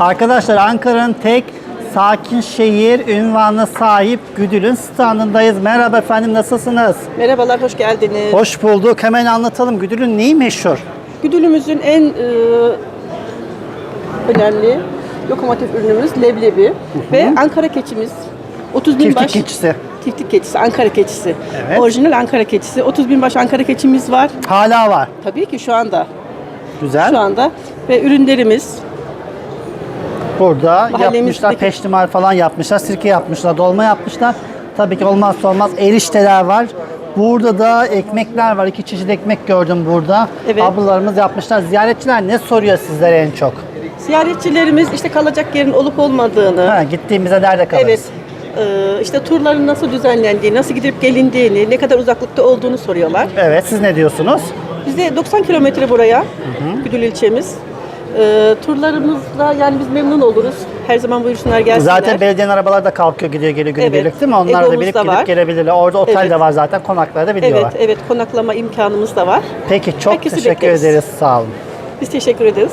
Arkadaşlar Ankara'nın tek sakin şehir ünvanına sahip Güdül'ün standındayız. Merhaba efendim nasılsınız? Merhabalar, hoş geldiniz. Hoş bulduk. Hemen anlatalım. Güdül'ün neyi meşhur? Güdülümüzün en e, önemli lokomotif ürünümüz leblebi ve Ankara keçimiz. 30 bin baş keçisi. Çiftlik keçisi, Ankara keçisi. Evet. Orijinal Ankara keçisi. 30 bin baş Ankara keçimiz var. Hala var. Tabii ki şu anda. Güzel. Şu anda ve ürünlerimiz Burada yapmışlar. Peştimal falan yapmışlar. Sirke yapmışlar. Dolma yapmışlar. Tabii ki olmazsa olmaz erişteler var. Burada da ekmekler var. İki çeşit ekmek gördüm burada. Evet. Ablalarımız yapmışlar. Ziyaretçiler ne soruyor sizlere en çok? ziyaretçilerimiz işte kalacak yerin olup olmadığını, Ha, gittiğimizde nerede kalırız? evet e, işte turların nasıl düzenlendiğini, nasıl gidip gelindiğini, ne kadar uzaklıkta olduğunu soruyorlar. Evet, siz ne diyorsunuz? Bizde 90 kilometre buraya, Güdül ilçemiz. Ee, turlarımızla yani biz memnun oluruz. Her zaman buyursunlar gelsinler. Zaten belediyenin arabaları da kalkıyor, gidiyor, geliyor günübirlik Evet. değil mi? Onlar da Egomuz binip da gidip var. gelebilirler. Orada otel Evet. de var zaten, konakları da Evet, biliyorlar. evet konaklama imkanımız da var. Peki, çok Herkesi teşekkür bekleriz. ederiz. Sağ olun. Biz teşekkür ederiz.